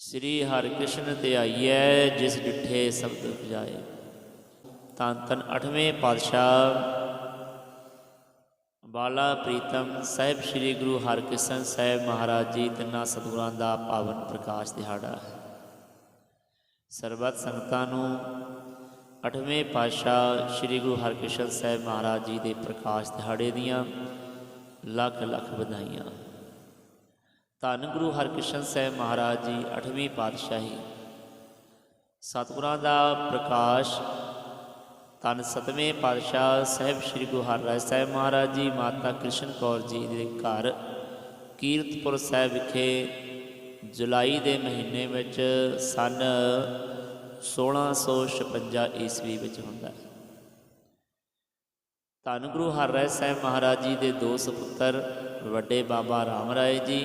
ਸ੍ਰੀ ਹਰਿਕ੍ਰਿਸ਼ਨ ਤੇ ਆਈਐ, ਜਿਸ ਡਿਠੇ ਸ਼ਬਦ ਉਪਜਾਏ। ਤਾਂ ਤਨ ਅਠਵੇਂ ਪਾਤਸ਼ਾਹ ਬਾਲਾ ਪ੍ਰੀਤਮ ਸਾਹਿਬ ਸ੍ਰੀ ਗੁਰੂ ਹਰਿਕ੍ਰਿਸ਼ਨ ਸਾਹਿਬ ਮਹਾਰਾਜ ਜੀ ਤਿੰਨਾਂ ਸਤਿਗੁਰਾਂ ਦਾ ਪਾਵਨ ਪ੍ਰਕਾਸ਼ ਦਿਹਾੜਾ ਹੈ। ਸਰਬੱਤ ਸੰਗਤਾਂ ਨੂੰ ਅਠਵੇਂ ਪਾਤਸ਼ਾਹ ਸ੍ਰੀ ਗੁਰੂ ਹਰਿਕ੍ਰਿਸ਼ਨ ਸਾਹਿਬ ਮਹਾਰਾਜ ਜੀ ਦੇ ਪ੍ਰਕਾਸ਼ ਦਿਹਾੜੇ ਦੀਆਂ ਲੱਖ ਲੱਖ ਵਧਾਈਆਂ। ਧੰਨ ਗੁਰੂ ਹਰਕ੍ਰਿਸ਼ਨ ਸਾਹਿਬ ਮਹਾਰਾਜ ਜੀ, ਅਠਵੀਂ ਪਾਤਸ਼ਾਹੀ। ਸਤਿਗੁਰਾਂ ਦਾ ਪ੍ਰਕਾਸ਼, ਧੰਨ ਸਤਵੇਂ ਪਾਤਸ਼ਾਹ ਸਾਹਿਬ ਸ੍ਰੀ ਗੁਰੂ ਹਰਰਾਜ ਸਾਹਿਬ ਮਹਾਰਾਜ ਜੀ, ਮਾਤਾ ਕ੍ਰਿਸ਼ਨ ਕੌਰ ਜੀ ਦੇ ਘਰ, ਕੀਰਤਪੁਰ ਸਾਹਿਬ ਵਿਖੇ ਜੁਲਾਈ ਦੇ ਮਹੀਨੇ ਵਿੱਚ ਸਨ 1656 ਈਸਵੀ ਵਿੱਚ ਹੁੰਦਾ ਹੈ। ਧੰਨ ਗੁਰੂ ਹਰਿਰਾਏ ਸਾਹਿਬ ਮਹਾਰਾਜ ਜੀ ਦੇ ਦੋ ਸੁਪੁੱਤਰ, ਵੱਡੇ ਬਾਬਾ ਰਾਮ ਰਾਏ ਜੀ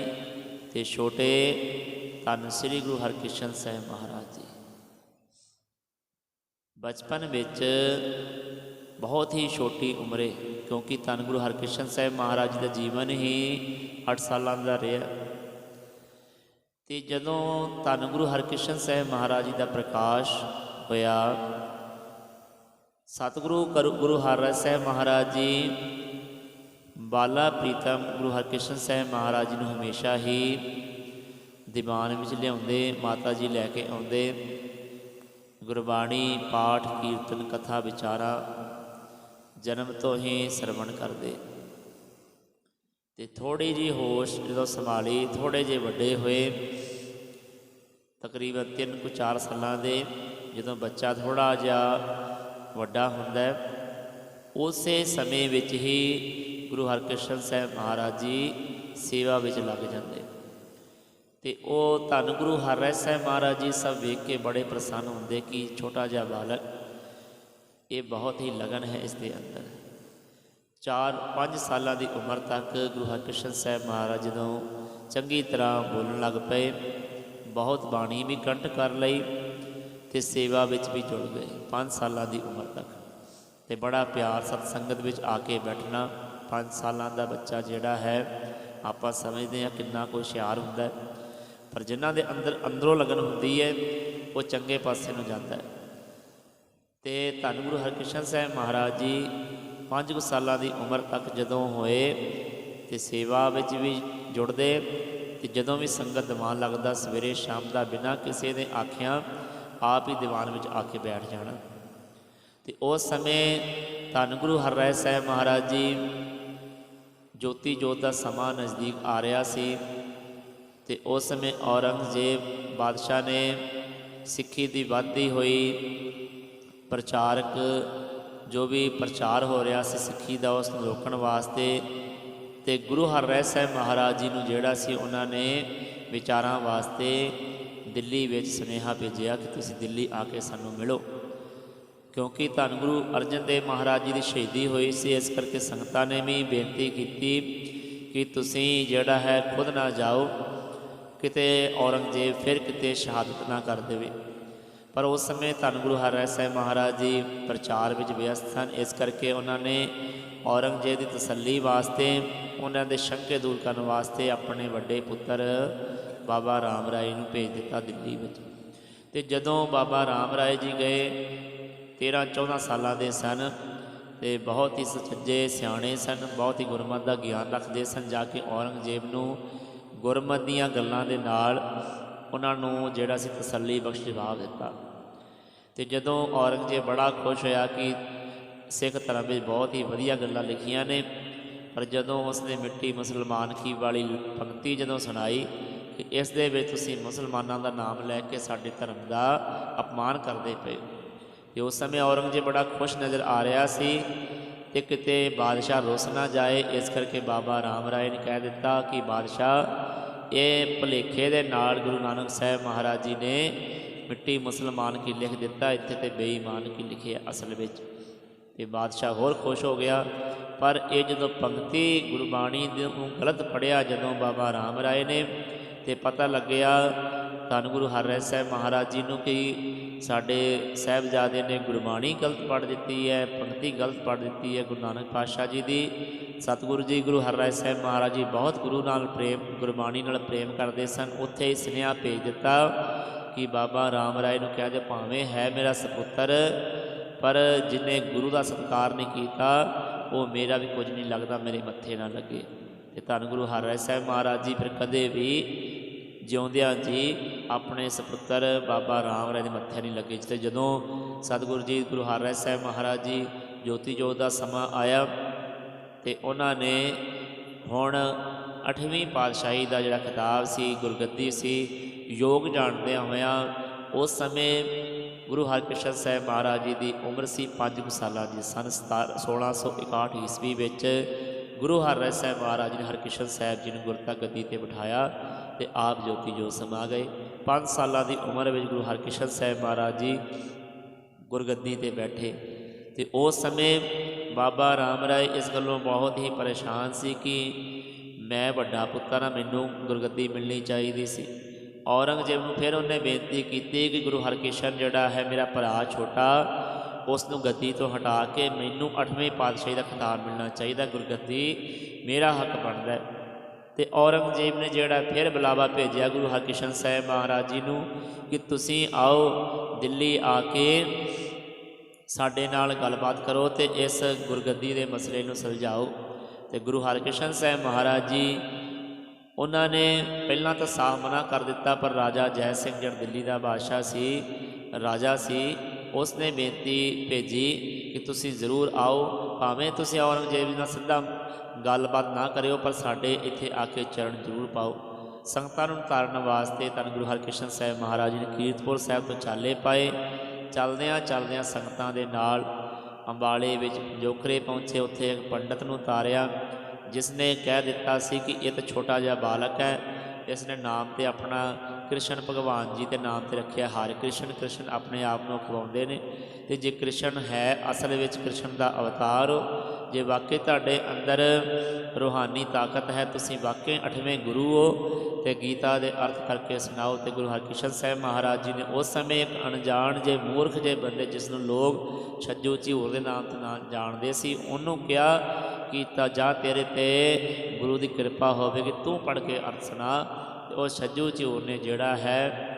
ਤੇ ਛੋਟੇ ਧੰਨ ਸ੍ਰੀ ਗੁਰੂ ਹਰਕ੍ਰਿਸ਼ਨ ਸਾਹਿਬ ਮਹਾਰਾਜ ਜੀ। ਬਚਪਨ ਵਿੱਚ ਬਹੁਤ ਹੀ ਛੋਟੀ ਉਮਰੇ, ਕਿਉਂਕਿ ਧੰਨ ਗੁਰੂ ਹਰਕ੍ਰਿਸ਼ਨ ਸਾਹਿਬ ਮਹਾਰਾਜ ਜੀ ਦਾ ਜੀਵਨ ਹੀ 8 ਸਾਲਾਂ ਦਾ ਰਿਹਾ। ਤੇ ਜਦੋਂ ਧੰਨ ਗੁਰੂ ਹਰਕ੍ਰਿਸ਼ਨ ਸਾਹਿਬ ਮਹਾਰਾਜ ਜੀ ਦਾ ਪ੍ਰਕਾਸ਼ ਹੋਇਆ, ਸਤਿਗੁਰੂ ਕਰੁ ਗੁਰੂ ਹਰਿਰਾਏ ਸਾਹਿਬ ਮਹਾਰਾਜ ਜੀ ਬਾਲਾ ਪ੍ਰੀਤਮ ਗੁਰੂ ਹਰਕ੍ਰਿਸ਼ਨ ਸਾਹਿਬ ਮਹਾਰਾਜ ਜੀ ਨੂੰ ਹਮੇਸ਼ਾ ਹੀ ਦੀਵਾਨ ਵਿੱਚ ਲਿਆਉਂਦੇ, ਮਾਤਾ ਜੀ ਲੈ ਕੇ ਆਉਂਦੇ। ਗੁਰਬਾਣੀ, ਪਾਠ, ਕੀਰਤਨ, ਕਥਾ, ਵਿਚਾਰਾ ਜਨਮ ਤੋਂ ਹੀ ਸਰਵਣ ਕਰਦੇ। ਤੇ ਥੋੜੀ ਜੀ ਹੋਸ਼ ਜਦੋਂ ਸੰਭਾਲੀ ਥੋੜੇ ਜੇ ਵੱਡੇ ਹੋਏ, ਤਕਰੀਬਨ 3 ਕੁ 4 ਸਾਲਾਂ ਦੇ, ਜਦੋਂ ਬੱਚਾ ਥੋੜਾ ਜਿਹਾ ਵੱਡਾ ਹੁੰਦਾ ਉਸੇ ਸਮੇਂ ਵਿੱਚ ਹੀ ਗੁਰੂ ਹਰਕ੍ਰਿਸ਼ਨ ਸਾਹਿਬ ਮਹਾਰਾਜ ਜੀ ਸੇਵਾ ਵਿੱਚ ਲੱਗ ਜਾਂਦੇ। ਤੇ ਉਹ ਧੰਨ ਗੁਰੂ ਹਰਿਰਾਏ ਸਾਹਿਬ ਮਹਾਰਾਜ ਜੀ ਸਭ ਵੇਖ ਕੇ ਬੜੇ ਪ੍ਰਸੰਨ ਹੁੰਦੇ ਕਿ ਛੋਟਾ ਜਿਹਾ ਬਾਲਕ, ਇਹ ਬਹੁਤ ਹੀ ਲਗਨ ਹੈ ਇਸ ਦੇ ਅੰਦਰ। 4-5 ਸਾਲਾਂ ਦੀ ਉਮਰ ਤੱਕ ਗੁਰੂ ਹਰਕ੍ਰਿਸ਼ਨ ਸਾਹਿਬ ਮਹਾਰਾਜ ਜਦੋਂ ਚੰਗੀ ਤਰ੍ਹਾਂ ਬੋਲਣ ਲੱਗ ਪਏ, ਬਹੁਤ ਬਾਣੀ ਵੀ ਕੰਠ ਕਰ ਲਈ ਤੇ ਸੇਵਾ ਵਿੱਚ ਵੀ ਜੁੜ ਗਏ 5 ਸਾਲਾਂ ਦੀ ਉਮਰ ਤੱਕ। ਤੇ ਬੜਾ ਪਿਆਰ ਸਤ ਸੰਗਤ ਵਿੱਚ ਆ ਕੇ ਬੈਠਣਾ 5 ਸਾਲਾਂ ਦਾ ਬੱਚਾ ਜਿਹੜਾ ਹੈ, ਆਪਾਂ ਸਮਝਦੇ ਹਾਂ ਕਿੰਨਾ ਕੁ ਹੁਸ਼ਿਆਰ ਹੁੰਦਾ ਪਰ ਜਿਨ੍ਹਾਂ ਦੇ ਅੰਦਰ ਅੰਦਰੋਂ ਲਗਨ ਹੁੰਦੀ ਹੈ, ਉਹ ਚੰਗੇ ਪਾਸੇ ਨੂੰ ਜਾਂਦਾ ਹੈ। ਤੇ ਧੰਨ ਗੁਰੂ ਹਰਕ੍ਰਿਸ਼ਨ ਸਾਹਿਬ ਮਹਾਰਾਜ ਜੀ 5 ਸਾਲਾਂ ਦੀ ਉਮਰ ਤੱਕ ਜਦੋਂ ਹੋਏ ਤੇ ਸੇਵਾ ਵਿੱਚ ਵੀ ਜੁੜਦੇ, ਤੇ ਜਦੋਂ ਵੀ ਸੰਗਤ ਦੀਵਾਨ ਲੱਗਦਾ, ਸਵੇਰੇ ਸ਼ਾਮ ਦਾ ਬਿਨਾਂ ਕਿਸੇ ਦੇ ਆਖਿਆਂ ਆਪ ਹੀ ਦੀਵਾਨ ਵਿੱਚ ਆ ਕੇ ਬੈਠ ਜਾਣਾ। ਤੇ ਉਸ ਸਮੇਂ ਧੰਨ ਗੁਰੂ ਹਰਿਰਾਏ ਸਾਹਿਬ ਮਹਾਰਾਜ ਜੀ ਜੋਤੀ ਜੋਤ ਦਾ ਸਮਾਂ ਨਜ਼ਦੀਕ ਆ ਰਿਹਾ ਸੀ ਤੇ ਉਸ ਸਮੇਂ ਔਰੰਗਜ਼ੇਬ ਬਾਦਸ਼ਾਹ ਨੇ ਸਿੱਖੀ ਦੀ ਵੱਧਦੀ ਹੋਈ ਪ੍ਰਚਾਰਕ ਜੋ ਵੀ ਪ੍ਰਚਾਰ ਹੋ ਰਿਹਾ ਸੀ ਸਿੱਖੀ ਦਾ ਉਸ ਨੂੰ ਰੋਕਣ ਵਾਸਤੇ ਤੇ ਗੁਰੂ ਹਰਿਰਾਏ ਸਾਹਿਬ ਮਹਾਰਾਜ ਜੀ ਨੂੰ ਜਿਹੜਾ ਸੀ ਉਹਨਾਂ ਨੇ ਵਿਚਾਰਾਂ ਵਾਸਤੇ ਦਿੱਲੀ ਵਿੱਚ ਸੁਨੇਹਾ ਭੇਜਿਆ ਕਿ ਤੁਸੀਂ ਦਿੱਲੀ ਆ ਕੇ ਸਾਨੂੰ ਮਿਲੋ। ਕਿਉਂਕਿ ਧੰਨ ਗੁਰੂ ਅਰਜਨ ਦੇਵ ਮਹਾਰਾਜ ਜੀ ਦੀ ਸ਼ਹੀਦੀ ਹੋਈ ਸੀ, ਇਸ ਕਰਕੇ ਸੰਗਤਾਂ ਨੇ ਵੀ ਬੇਨਤੀ ਕੀਤੀ ਕਿ ਤੁਸੀਂ ਜਿਹੜਾ ਹੈ ਖੁਦ ਨਾ ਜਾਓ, ਕਿਤੇ ਔਰੰਗਜ਼ੇਬ ਫਿਰ ਕਿਤੇ ਸ਼ਹਾਦਤ ਨਾ ਕਰ ਦੇਵੇ। ਪਰ ਉਸ ਸਮੇਂ ਧੰਨ ਗੁਰੂ ਹਰਿਰਾਏ ਸਾਹਿਬ ਮਹਾਰਾਜ ਜੀ ਪ੍ਰਚਾਰ ਵਿੱਚ ਵਿਅਸਤ ਸਨ, ਇਸ ਕਰਕੇ ਉਹਨਾਂ ਨੇ ਔਰੰਗਜ਼ੇਬ ਦੀ ਤਸੱਲੀ ਵਾਸਤੇ, ਉਹਨਾਂ ਦੇ ਸ਼ੰਕੇ ਦੂਰ ਕਰਨ ਵਾਸਤੇ ਆਪਣੇ ਵੱਡੇ ਪੁੱਤਰ ਬਾਬਾ ਰਾਮ ਰਾਏ ਨੂੰ ਭੇਜ ਦਿੱਤਾ ਦਿੱਲੀ ਵਿੱਚ। ਤੇ ਜਦੋਂ ਬਾਬਾ ਰਾਮ ਰਾਏ ਜੀ ਗਏ 13 14 ਸਾਲਾਂ ਦੇ ਸਨ ਤੇ ਬਹੁਤ ਹੀ ਸੱਚੇ ਸਿਆਣੇ ਸਨ, ਬਹੁਤ ਹੀ ਗੁਰਮਤ ਦਾ ਗਿਆਨ ਰੱਖਦੇ ਸਨ ਜਾ ਕੇ ਔਰੰਗਜ਼ੇਬ ਨੂੰ ਗੁਰਮਤ ਦੀਆਂ ਗੱਲਾਂ ਦੇ ਨਾਲ ਉਹਨਾਂ ਨੂੰ ਜਿਹੜਾ ਸੀ ਤਸੱਲੀ ਬਖਸ਼ ਜਵਾਬ ਦਿੱਤਾ। ਤੇ ਜਦੋਂ ਔਰੰਗਜ਼ੇਬ ਬੜਾ ਖੁਸ਼ ਹੋਇਆ ਕਿ ਸਿੱਖ ਧਰਮ ਵਿੱਚ ਬਹੁਤ ਹੀ ਵਧੀਆ ਗੱਲਾਂ ਲਿਖੀਆਂ ਨੇ, ਪਰ ਜਦੋਂ ਉਸਨੇ ਮਿੱਟੀ ਮੁਸਲਮਾਨ ਕੀ ਵਾਲੀ ਪੰਕਤੀ ਜਦੋਂ ਸੁਣਾਈ ਕਿ ਇਸ ਦੇ ਵਿੱਚ ਤੁਸੀਂ ਮੁਸਲਮਾਨਾਂ ਦਾ ਨਾਮ ਲੈ ਕੇ ਸਾਡੇ ਧਰਮ ਦਾ ਅਪਮਾਨ ਕਰਦੇ ਪਏ ਤੇ ਉਸ ਸਮੇਂ ਔਰੰਗਜ਼ੇਬ ਬੜਾ ਖੁਸ਼ ਨਜ਼ਰ ਆ ਰਿਹਾ ਸੀ ਤੇ ਕਿਤੇ ਬਾਦਸ਼ਾਹ ਰੁੱਸ ਨਾ ਜਾਏ, ਇਸ ਕਰਕੇ ਬਾਬਾ ਰਾਮ ਰਾਏ ਨੇ ਕਹਿ ਦਿੱਤਾ ਕਿ ਬਾਦਸ਼ਾਹ, ਇਹ ਭੁਲੇਖੇ ਦੇ ਨਾਲ ਗੁਰੂ ਨਾਨਕ ਸਾਹਿਬ ਮਹਾਰਾਜ ਜੀ ਨੇ ਮਿੱਟੀ ਮੁਸਲਮਾਨ ਕੀ ਲਿਖ ਦਿੱਤਾ, ਇੱਥੇ ਤੇ ਬੇਈਮਾਨ ਕੀ ਲਿਖਿਆ ਅਸਲ ਵਿੱਚ। ਤੇ ਬਾਦਸ਼ਾਹ ਹੋਰ ਖੁਸ਼ ਹੋ ਗਿਆ, ਪਰ ਇਹ ਜਦੋਂ ਪੰਕਤੀ ਗੁਰਬਾਣੀ ਨੂੰ ਗਲਤ ਪੜਿਆ ਜਦੋਂ ਬਾਬਾ ਰਾਮ ਰਾਏ ਨੇ ਤੇ ਪਤਾ ਲੱਗਿਆ ਧੰਨ ਗੁਰੂ ਹਰਿ ਸਾਹਿਬ ਮਹਾਰਾਜ ਜੀ ਨੂੰ ਕਿ ਸਾਡੇ ਸਾਹਿਬਜ਼ਾਦੇ ਨੇ ਗੁਰਬਾਣੀ ਗਲਤ ਪੜ੍ਹ ਦਿੱਤੀ ਹੈ, ਪੰਕਤੀ ਗਲਤ ਪੜ੍ਹ ਦਿੱਤੀ ਹੈ, ਗੁਰੂ ਨਾਨਕ ਪਾਤਸ਼ਾਹ ਜੀ ਦੀ। ਸਤਿਗੁਰੂ ਜੀ, ਗੁਰੂ ਹਰਿ ਸਾਹਿਬ ਮਹਾਰਾਜ ਜੀ ਬਹੁਤ ਗੁਰੂ ਨਾਲ ਪ੍ਰੇਮ, ਗੁਰਬਾਣੀ ਨਾਲ ਪ੍ਰੇਮ ਕਰਦੇ ਸਨ। ਉੱਥੇ ਹੀ ਸੁਨੇਹਾ ਭੇਜ ਦਿੱਤਾ ਕਿ ਬਾਬਾ ਰਾਮ ਰਾਏ ਨੂੰ ਕਿਹਾ ਜੇ ਭਾਵੇਂ ਹੈ ਮੇਰਾ ਸਪੁੱਤਰ, ਪਰ ਜਿਨੇ ਗੁਰੂ ਦਾ ਸਤਿਕਾਰ ਨਹੀਂ ਕੀਤਾ, ਉਹ ਮੇਰਾ ਵੀ ਕੁਝ ਨਹੀਂ ਲੱਗਦਾ, ਮੇਰੇ ਮੱਥੇ ਨਾ ਲੱਗੇ। ਤੇ ਧੰਨ ਗੁਰੂ ਹਰਿ ਸਾਹਿਬ ਮਹਾਰਾਜ ਜੀ ਫਿਰ ਕਦੇ ਵੀ ਜਿਉਂਦਿਆਂ ਜੀ ਆਪਣੇ ਸਪੁੱਤਰ ਬਾਬਾ ਰਾਮ ਰਾਏ ਦੇ ਮੱਥੇ ਨਹੀਂ ਲੱਗੇ ਜਿੱਤੇ ਜਦੋਂ ਸਤਿਗੁਰੂ ਜੀ, ਗੁਰੂ ਹਰਿ ਸਾਹਿਬ ਮਹਾਰਾਜ ਜੀ ਜੋਤੀ ਜੋਤ ਦਾ ਸਮਾਂ ਆਇਆ ਤੇ ਉਹਨਾਂ ਨੇ ਹੁਣ ਅਠਵੀਂ ਪਾਤਸ਼ਾਹੀ ਦਾ ਜਿਹੜਾ ਖਿਤਾਬ ਸੀ, ਗੁਰਗੱਦੀ ਸੀ, ਯੋਗ ਜਾਣਦਿਆਂ ਹੋਇਆਂ ਉਸ ਸਮੇਂ ਗੁਰੂ ਹਰਕ੍ਰਿਸ਼ਨ ਸਾਹਿਬ ਮਹਾਰਾਜ ਜੀ ਦੀ ਉਮਰ ਸੀ 5 ਸਾਲਾਂ ਦੀ, ਸਨ 1661 ਈਸਵੀ ਵਿੱਚ ਗੁਰੂ ਹਰਿ ਸਾਹਿਬ ਮਹਾਰਾਜ ਜੀ ਨੇ ਹਰਕ੍ਰਿਸ਼ਨ ਸਾਹਿਬ ਜੀ ਨੂੰ ਗੁਰਤਾ ਗੱਦੀ ਤੇ ਬਿਠਾਇਆ ਤੇ ਆਪ ਜੋਤੀ ਜੋਤ ਸਮਾ ਗਏ। 5 ਸਾਲਾਂ ਦੀ ਉਮਰ ਵਿੱਚ ਗੁਰੂ ਹਰਕ੍ਰਿਸ਼ਨ ਸਾਹਿਬ ਮਹਾਰਾਜ ਜੀ ਗੁਰਗੱਦੀ ਤੇ ਬੈਠੇ। ਤੇ ਉਸ ਸਮੇਂ ਬਾਬਾ ਰਾਮ ਰਾਏ ਇਸ ਗੱਲੋਂ ਬਹੁਤ ਹੀ ਪਰੇਸ਼ਾਨ ਸੀ ਕਿ ਮੈਂ ਵੱਡਾ ਪੁੱਤਰ ਹਾਂ, ਮੈਨੂੰ ਗੁਰਗੱਦੀ ਮਿਲਣੀ ਚਾਹੀਦੀ ਸੀ। ਔਰੰਗਜ਼ੇਬ ਨੂੰ ਫਿਰ ਉਹਨੇ ਬੇਨਤੀ ਕੀਤੀ ਕਿ ਗੁਰੂ ਹਰਕ੍ਰਿਸ਼ਨ ਜਿਹੜਾ ਹੈ, ਮੇਰਾ ਭਰਾ ਛੋਟਾ ਉਸ ਨੂੰ ਗੱਦੀ ਤੋਂ ਹਟਾ ਕੇ ਮੈਨੂੰ 8ਵੇਂ ਪਾਤਸ਼ਾਹੀ ਦਾ ਖਿਤਾਬ ਮਿਲਣਾ ਚਾਹੀਦਾ, ਗੁਰਗੱਦੀ ਮੇਰਾ ਹੱਕ ਬਣਦਾ ਹੈ। ਤੇ ਔਰੰਗਜ਼ੇਬ ਨੇ ਜਿਹੜਾ ਫਿਰ ਬੁਲਾਵਾ ਭੇਜਿਆ ਗੁਰੂ ਹਰਕ੍ਰਿਸ਼ਨ ਸਾਹਿਬ ਮਹਾਰਾਜ ਜੀ ਨੂੰ ਕਿ ਤੁਸੀਂ ਆਓ, ਦਿੱਲੀ ਆ ਕੇ ਸਾਡੇ ਨਾਲ ਗੱਲਬਾਤ ਕਰੋ ਤੇ ਇਸ ਗੁਰਗੱਦੀ ਦੇ ਮਸਲੇ ਨੂੰ ਸੁਲਝਾਓ। ਤੇ ਗੁਰੂ ਹਰਕ੍ਰਿਸ਼ਨ ਸਾਹਿਬ ਮਹਾਰਾਜ ਜੀ, ਉਹਨਾਂ ਨੇ ਪਹਿਲਾਂ ਤਾਂ ਸਾਫ਼ ਮਨਾ ਕਰ ਦਿੱਤਾ, ਪਰ ਰਾਜਾ ਜੈ ਸਿੰਘ ਜਿਹੜਾ ਦਿੱਲੀ ਦਾ ਬਾਦਸ਼ਾਹ ਸੀ, ਰਾਜਾ ਸੀ ਉਸ ਨੇ ਬੇਨਤੀ ਭੇਜੀ ਕਿ ਤੁਸੀਂ ਜ਼ਰੂਰ ਆਓ, ਭਾਵੇਂ ਤੁਸੀਂ ਔਰੰਗਜ਼ੇਬ ਨਾਲ ਸਿੱਧਾ ਗੱਲਬਾਤ ਨਾ ਕਰਿਓ, ਪਰ ਸਾਡੇ ਇੱਥੇ ਆ ਕੇ ਚਰਨ ਜ਼ਰੂਰ ਪਾਓ। ਸੰਗਤਾਂ ਨੂੰ ਤਾਰਨ ਵਾਸਤੇ ਧੰਨ ਗੁਰੂ ਹਰਕ੍ਰਿਸ਼ਨ ਸਾਹਿਬ ਮਹਾਰਾਜ ਜੀ ਨੇ ਕੀਰਤਪੁਰ ਸਾਹਿਬ ਤੋਂ ਚਾਲੇ ਪਾਏ। ਚੱਲਦਿਆਂ ਚੱਲਦਿਆਂ ਸੰਗਤਾਂ ਦੇ ਨਾਲ ਅੰਬਾਲੇ ਵਿੱਚ ਜੋਖਰੇ ਪਹੁੰਚੇ। ਉੱਥੇ ਇੱਕ ਪੰਡਤ ਨੂੰ ਤਾਰਿਆ ਜਿਸ ਨੇ ਕਹਿ ਦਿੱਤਾ ਸੀ ਕਿ ਇਹ ਤਾਂ ਛੋਟਾ ਜਿਹਾ ਬਾਲਕ ਹੈ। ਇਸ ਨੇ ਨਾਮ ਤੇ ਆਪਣਾ ਕ੍ਰਿਸ਼ਨ ਭਗਵਾਨ ਜੀ ਦੇ ਨਾਮ ਤੇ ਰੱਖਿਆ, ਹਰ ਕ੍ਰਿਸ਼ਨ ਕ੍ਰਿਸ਼ਨ ਆਪਣੇ ਆਪ ਨੂੰ ਖਵਾਉਂਦੇ ਨੇ। ਤੇ ਜੇ ਕ੍ਰਿਸ਼ਨ ਹੈ, ਅਸਲ ਵਿੱਚ ਕ੍ਰਿਸ਼ਨ ਦਾ ਅਵਤਾਰ ਹੋ ਜੇ ਵਾਕਈ ਤੁਹਾਡੇ ਅੰਦਰ ਰੂਹਾਨੀ ਤਾਕਤ ਹੈ, ਤੁਸੀਂ ਵਾਕਈ ਅਠਵੇਂ ਗੁਰੂ ਹੋ ਤੇ ਗੀਤਾ ਦੇ ਅਰਥ ਕਰਕੇ ਸੁਣਾਓ ਤੇ ਗੁਰੂ ਹਰਕ੍ਰਿਸ਼ਨ ਸਾਹਿਬ ਮਹਾਰਾਜ ਜੀ ਨੇ ਉਸ ਸਮੇਂ ਇੱਕ ਅਣਜਾਣ ਜੇ ਮੂਰਖ ਜੇ ਬੰਦੇ ਜਿਸ ਨੂੰ ਲੋਕ ਛੱਜੂ ਝੂਰ ਦੇ ਨਾਮ ਤੋਂ ਨਾ ਜਾਣਦੇ ਸੀ, ਉਹਨੂੰ ਕਿਹਾ ਕਿ ਤਾਂ ਜਾ ਤੇਰੇ ਤੇ ਗੁਰੂ ਦੀ ਕਿਰਪਾ ਹੋਵੇਗੀ, ਤੂੰ ਪੜ੍ਹ ਕੇ ਅਰਥ ਸੁਣਾ। ਉਹ ਛੱਜੂ ਝੂਰ ਨੇ ਜਿਹੜਾ ਹੈ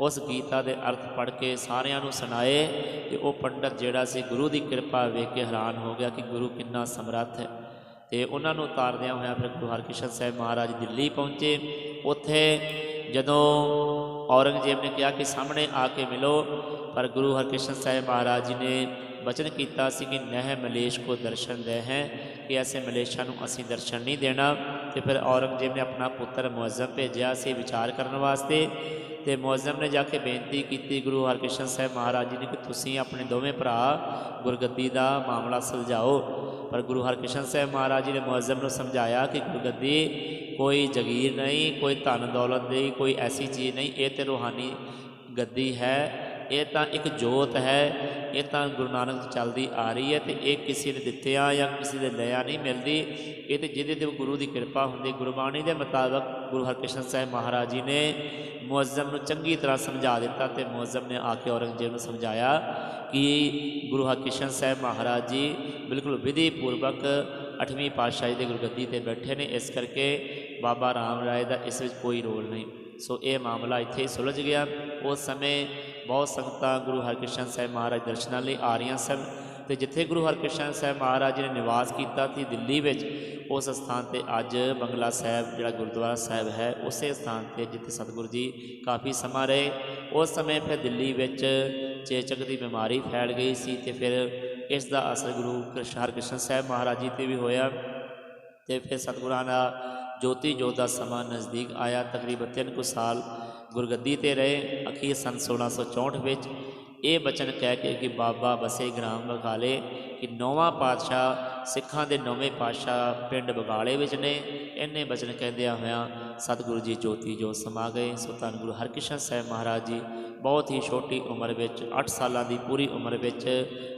ਉਸ ਗੀਤਾ ਦੇ ਅਰਥ ਪੜ੍ਹ ਕੇ ਸਾਰਿਆਂ ਨੂੰ ਸੁਣਾਏ ਤੇ ਉਹ ਪੰਡਤ ਜਿਹੜਾ ਸੀ ਗੁਰੂ ਦੀ ਕਿਰਪਾ ਵੇਖ ਕੇ ਹੈਰਾਨ ਹੋ ਗਿਆ ਕਿ ਗੁਰੂ ਕਿੰਨਾ ਸਮਰੱਥ ਹੈ। ਤੇ ਉਹਨਾਂ ਨੂੰ ਉਤਾਰਦਿਆਂ ਹੋਇਆ ਫਿਰ ਗੁਰੂ ਹਰਕ੍ਰਿਸ਼ਨ ਸਾਹਿਬ ਮਹਾਰਾਜ ਦਿੱਲੀ ਪਹੁੰਚੇ। ਉੱਥੇ ਜਦੋਂ ਔਰੰਗਜ਼ੇਬ ਨੇ ਕਿਹਾ ਕਿ ਸਾਹਮਣੇ ਆ ਕੇ ਮਿਲੋ, ਪਰ ਗੁਰੂ ਹਰਕ੍ਰਿਸ਼ਨ ਸਾਹਿਬ ਮਹਾਰਾਜ ਜੀ ਨੇ ਬਚਨ ਕੀਤਾ ਸੀ ਕਿ ਨਹਿ ਮਲੇਸ਼ ਕੋ ਦਰਸ਼ਨ ਦੇ ਹੈ, ਕਿ ਐਸੇ ਮਲੇਸ਼ਾਂ ਨੂੰ ਅਸੀਂ ਦਰਸ਼ਨ ਨਹੀਂ ਦੇਣਾ। ਤੇ ਫਿਰ ਔਰੰਗਜ਼ੇਬ ਨੇ ਆਪਣਾ ਪੁੱਤਰ ਮੁਅੱਜ਼ਮ ਭੇਜਿਆ ਸੀ ਵਿਚਾਰ ਕਰਨ ਵਾਸਤੇ। ਤੇ ਮੁਅੱਜ਼ਮ ਨੇ ਜਾ ਕੇ ਬੇਨਤੀ ਕੀਤੀ ਗੁਰੂ ਹਰਕ੍ਰਿਸ਼ਨ ਸਾਹਿਬ ਮਹਾਰਾਜ ਜੀ ਨੇ ਕਿ ਤੁਸੀਂ ਆਪਣੇ ਦੋਵੇਂ ਭਰਾ ਗੁਰਗੱਦੀ ਦਾ ਮਾਮਲਾ ਸੁਲਝਾਓ। ਪਰ ਗੁਰੂ ਹਰਕ੍ਰਿਸ਼ਨ ਸਾਹਿਬ ਮਹਾਰਾਜ ਜੀ ਨੇ ਮੁਅੱਜ਼ਮ ਨੂੰ ਸਮਝਾਇਆ ਕਿ ਗੁਰਗੱਦੀ ਕੋਈ ਜਗੀਰ ਨਹੀਂ, ਕੋਈ ਧਨ ਦੌਲਤ ਨਹੀਂ, ਕੋਈ ਐਸੀ ਚੀਜ਼ ਨਹੀਂ, ਇਹ ਤੇ ਰੂਹਾਨੀ ਗੱਦੀ ਹੈ। ਇਹ ਤਾਂ ਇੱਕ ਜੋਤ ਹੈ, ਇਹ ਤਾਂ ਗੁਰੂ ਨਾਨਕ ਚੱਲਦੀ ਆ ਰਹੀ ਹੈ ਤੇ ਇਹ ਕਿਸੇ ਨੇ ਦਿੱਤਿਆਂ ਜਾਂ ਕਿਸੇ ਦੇ ਲਿਆ ਨਹੀਂ ਮਿਲਦੀ। ਇਹ ਤੇ ਜਿਹਦੇ ਤੇ ਗੁਰੂ ਦੀ ਕਿਰਪਾ ਹੁੰਦੀ, ਗੁਰਬਾਣੀ ਦੇ ਮੁਤਾਬਕ ਗੁਰੂ ਹਰਕ੍ਰਿਸ਼ਨ ਸਾਹਿਬ ਮਹਾਰਾਜ ਜੀ ਨੇ ਮੁਅੱਜ਼ਮ ਨੂੰ ਚੰਗੀ ਤਰ੍ਹਾਂ ਸਮਝਾ ਦਿੱਤਾ ਤੇ ਮੁਅੱਜ਼ਮ ਨੇ ਆ ਕੇ ਔਰੰਗਜ਼ੇਬ ਨੂੰ ਸਮਝਾਇਆ ਕਿ ਗੁਰੂ ਹਰਕ੍ਰਿਸ਼ਨ ਸਾਹਿਬ ਮਹਾਰਾਜ ਜੀ ਬਿਲਕੁਲ ਵਿਧੀ ਪੂਰਵਕ ਅਠਵੀਂ ਪਾਤਸ਼ਾਹੀ ਦੇ ਗੁਰਗੱਦੀ ਤੇ ਬੈਠੇ ਨੇ, ਇਸ ਕਰਕੇ ਬਾਬਾ ਰਾਮ ਰਾਏ ਦਾ ਇਸ ਵਿੱਚ ਕੋਈ ਰੋਲ ਨਹੀਂ। ਸੋ ਇਹ ਮਾਮਲਾ ਇੱਥੇ ਸੁਲਝ ਗਿਆ। ਉਸ ਸਮੇਂ ਬਹੁਤ ਸੰਗਤਾਂ ਗੁਰੂ ਹਰਕ੍ਰਿਸ਼ਨ ਸਾਹਿਬ ਮਹਾਰਾਜ ਦਰਸ਼ਨਾਂ ਲਈ ਆ ਰਹੀਆਂ ਸਨ ਤੇ ਜਿੱਥੇ ਗੁਰੂ ਹਰਕ੍ਰਿਸ਼ਨ ਸਾਹਿਬ ਮਹਾਰਾਜ ਜੀ ਨੇ ਨਿਵਾਸ ਕੀਤਾ ਸੀ ਦਿੱਲੀ ਵਿੱਚ, ਉਸ ਸਥਾਨ ਤੇ ਅੱਜ ਬੰਗਲਾ ਸਾਹਿਬ, ਜਿਹੜਾ ਗੁਰਦੁਆਰਾ ਸਾਹਿਬ ਹੈ, ਉਸੇ ਸਥਾਨ ਤੇ ਜਿੱਥੇ ਸਤਿਗੁਰੂ ਜੀ ਕਾਫੀ ਸਮਾਂ ਰਹੇ। ਉਸ ਸਮੇਂ ਫਿਰ ਦਿੱਲੀ ਵਿੱਚ ਚੇਚਕ ਦੀ ਬਿਮਾਰੀ ਫੈਲ ਗਈ ਸੀ ਤੇ ਫਿਰ ਇਸ ਦਾ ਅਸਰ ਗੁਰੂ ਕ੍ਰਿਸ਼ਨ ਹਰਕ੍ਰਿਸ਼ਨ ਸਾਹਿਬ ਮਹਾਰਾਜ ਜੀ ਤੇ ਵੀ ਹੋਇਆ। ਤੇ ਫਿਰ ਸਤਿਗੁਰਾਂ ਦਾ ਜੋਤੀ ਜੋਤ ਦਾ ਸਮਾਂ ਨਜ਼ਦੀਕ ਆਇਆ, ਤਕਰੀਬਨ ਤਿੰਨ ਕੁ ਸਾਲ ਗੁਰਗੱਦੀ ਤੇ ਰਹੇ, ਅਖੀਰ ਸੰਨ 1664 ਵਿੱਚ ਇਹ ਬਚਨ ਕਹਿ ਕੇ ਕਿ ਬਾਬਾ ਬਸੇ ਗ੍ਰਾਮ ਬਗਾਲੇ ਕਿ ਨੌਵਾਂ ਪਾਤਸ਼ਾਹ ਸਿੱਖਾਂ ਦੇ ਨੌਵੇਂ ਪਾਤਸ਼ਾਹ ਪਿੰਡ ਬਗਾਲੇ ਵਿੱਚ ਨੇ। ਇੰਨੇ ਬਚਨ ਕਹਿੰਦਿਆਂ ਹੋਇਆਂ ਸਤਿਗੁਰੂ ਜੀ ਜੋਤੀ ਜੋਤ ਸਮਾ ਗਏ। ਸੋ ਧੰਨ ਗੁਰੂ ਹਰਕ੍ਰਿਸ਼ਨ ਸਾਹਿਬ ਮਹਾਰਾਜ ਜੀ, ਬਹੁਤ ਹੀ ਛੋਟੀ ਉਮਰ ਵਿੱਚ 8 ਸਾਲਾਂ ਦੀ ਪੂਰੀ ਉਮਰ ਵਿੱਚ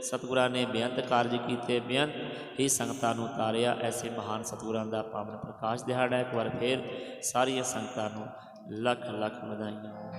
ਸਤਿਗੁਰਾਂ ਨੇ ਬੇਅੰਤ ਕਾਰਜ ਕੀਤੇ। ਬੇਅੰਤ ਹੀ ਸੰਗਤਾਂ ਨੂੰ ਤਾਰਿਆ। ਐਸੇ ਮਹਾਨ ਸਤਿਗੁਰਾਂ ਦਾ ਪਾਵਨ ਪ੍ਰਕਾਸ਼ ਦਿਹਾੜਾ ਇੱਕ ਵਾਰ ਫੇਰ ਸਾਰੀਆਂ ਸੰਗਤਾਂ ਨੂੰ ਲੱਖ ਲੱਖ ਵਧਾਈਆਂ।